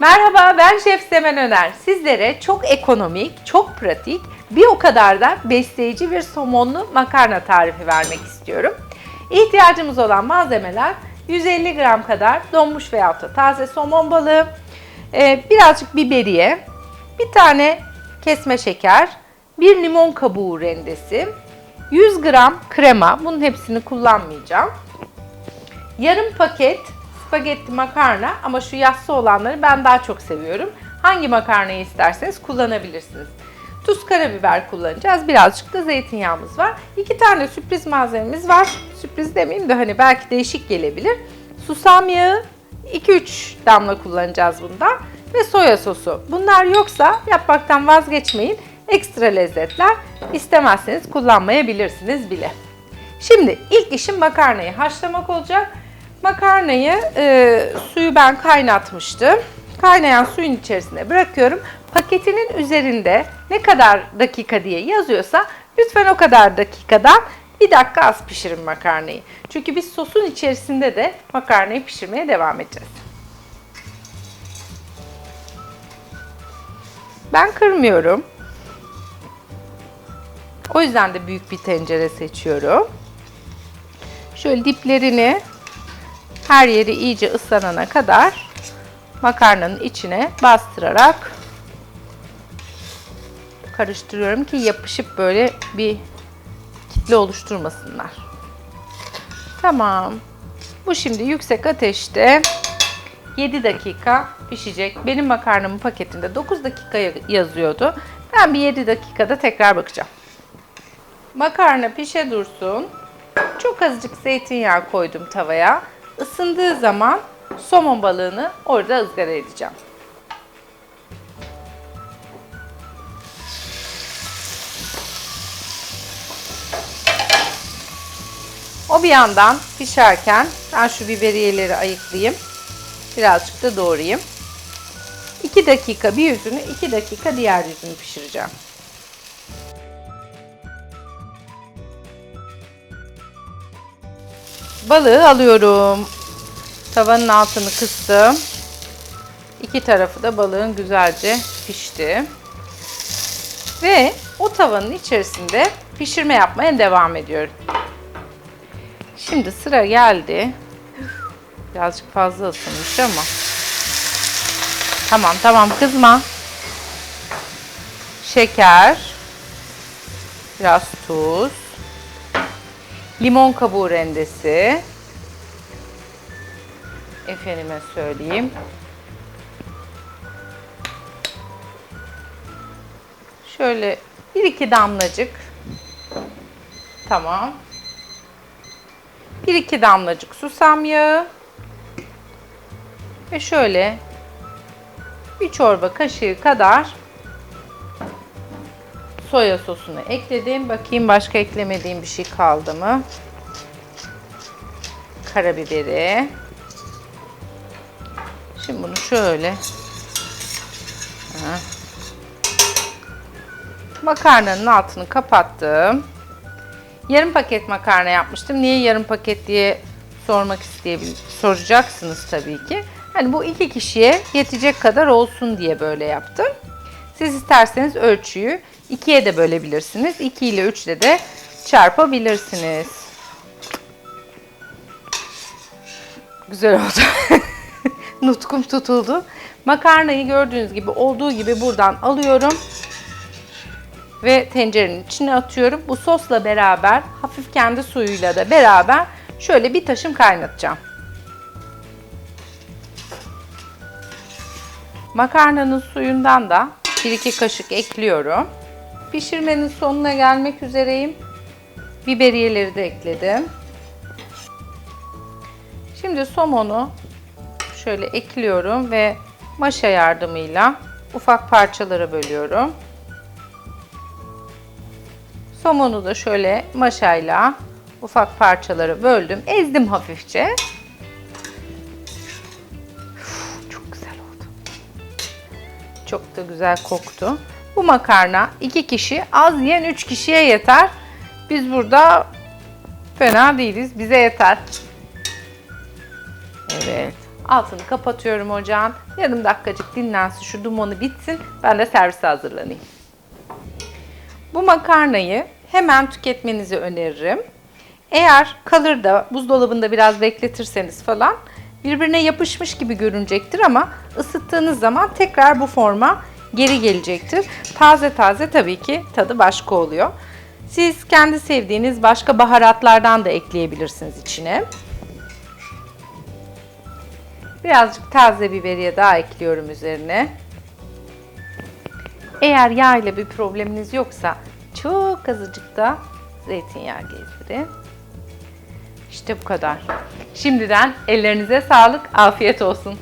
Merhaba ben Şef Semen Öner. Sizlere çok ekonomik, çok pratik, bir o kadar da besleyici bir somonlu makarna tarifi vermek istiyorum. İhtiyacımız olan malzemeler 150 gram kadar donmuş veyahut da taze somon balığı, e, birazcık biberiye, bir tane kesme şeker, bir limon kabuğu rendesi, 100 gram krema, bunun hepsini kullanmayacağım. Yarım paket spagetti makarna ama şu yassı olanları ben daha çok seviyorum. Hangi makarnayı isterseniz kullanabilirsiniz. Tuz, karabiber kullanacağız. Birazcık da zeytinyağımız var. İki tane sürpriz malzememiz var. Sürpriz demeyeyim de hani belki değişik gelebilir. Susam yağı 2-3 damla kullanacağız bundan ve soya sosu. Bunlar yoksa yapmaktan vazgeçmeyin. Ekstra lezzetler istemezseniz kullanmayabilirsiniz bile. Şimdi ilk işim makarnayı haşlamak olacak. Makarnayı e, suyu ben kaynatmıştım. Kaynayan suyun içerisine bırakıyorum. Paketinin üzerinde ne kadar dakika diye yazıyorsa lütfen o kadar dakikadan bir dakika az pişirin makarnayı. Çünkü biz sosun içerisinde de makarnayı pişirmeye devam edeceğiz. Ben kırmıyorum. O yüzden de büyük bir tencere seçiyorum. Şöyle diplerini her yeri iyice ıslanana kadar makarnanın içine bastırarak karıştırıyorum ki yapışıp böyle bir kitle oluşturmasınlar. Tamam. Bu şimdi yüksek ateşte 7 dakika pişecek. Benim makarnamın paketinde 9 dakika yazıyordu. Ben bir 7 dakikada tekrar bakacağım. Makarna pişe dursun. Çok azıcık zeytinyağı koydum tavaya. Isındığı zaman somon balığını orada ızgara edeceğim. O bir yandan pişerken ben şu biberiyeleri ayıklayayım. Birazcık da doğrayayım. 2 dakika bir yüzünü, 2 dakika diğer yüzünü pişireceğim. Balığı alıyorum. Tavanın altını kıstım. İki tarafı da balığın güzelce pişti. Ve o tavanın içerisinde pişirme yapmaya devam ediyorum. Şimdi sıra geldi. Birazcık fazla ısınmış ama. Tamam tamam kızma. Şeker. Biraz tuz. Limon kabuğu rendesi. Efendime söyleyeyim. Şöyle bir iki damlacık. Tamam. Bir iki damlacık susam yağı. Ve şöyle bir çorba kaşığı kadar soya sosunu ekledim. Bakayım başka eklemediğim bir şey kaldı mı? Karabiberi. Şimdi bunu şöyle makarnanın altını kapattım. Yarım paket makarna yapmıştım. Niye yarım paket diye sormak isteyebilir, soracaksınız tabii ki. Hani bu iki kişiye yetecek kadar olsun diye böyle yaptım. Siz isterseniz ölçüyü ikiye de bölebilirsiniz. 2 ile 3 ile de çarpabilirsiniz. Güzel oldu. Nutkum tutuldu. Makarnayı gördüğünüz gibi olduğu gibi buradan alıyorum. Ve tencerenin içine atıyorum. Bu sosla beraber hafif kendi suyuyla da beraber şöyle bir taşım kaynatacağım. Makarnanın suyundan da 1-2 kaşık ekliyorum. Pişirmenin sonuna gelmek üzereyim. Biberiyeleri de ekledim. Şimdi somonu şöyle ekliyorum ve maşa yardımıyla ufak parçalara bölüyorum. Somonu da şöyle maşayla ufak parçalara böldüm. Ezdim hafifçe. Çok güzel oldu. Çok da güzel koktu. Bu makarna iki kişi, az yiyen üç kişiye yeter. Biz burada fena değiliz. Bize yeter. Evet. Altını kapatıyorum ocağın. Yarım dakikacık dinlensin, şu dumanı bitsin. Ben de servise hazırlanayım. Bu makarnayı hemen tüketmenizi öneririm. Eğer kalır da buzdolabında biraz bekletirseniz falan birbirine yapışmış gibi görünecektir ama ısıttığınız zaman tekrar bu forma geri gelecektir. Taze taze tabii ki tadı başka oluyor. Siz kendi sevdiğiniz başka baharatlardan da ekleyebilirsiniz içine. Birazcık taze biberiye daha ekliyorum üzerine. Eğer yağ ile bir probleminiz yoksa çok azıcık da zeytinyağı gezdirin. İşte bu kadar. Şimdiden ellerinize sağlık, afiyet olsun.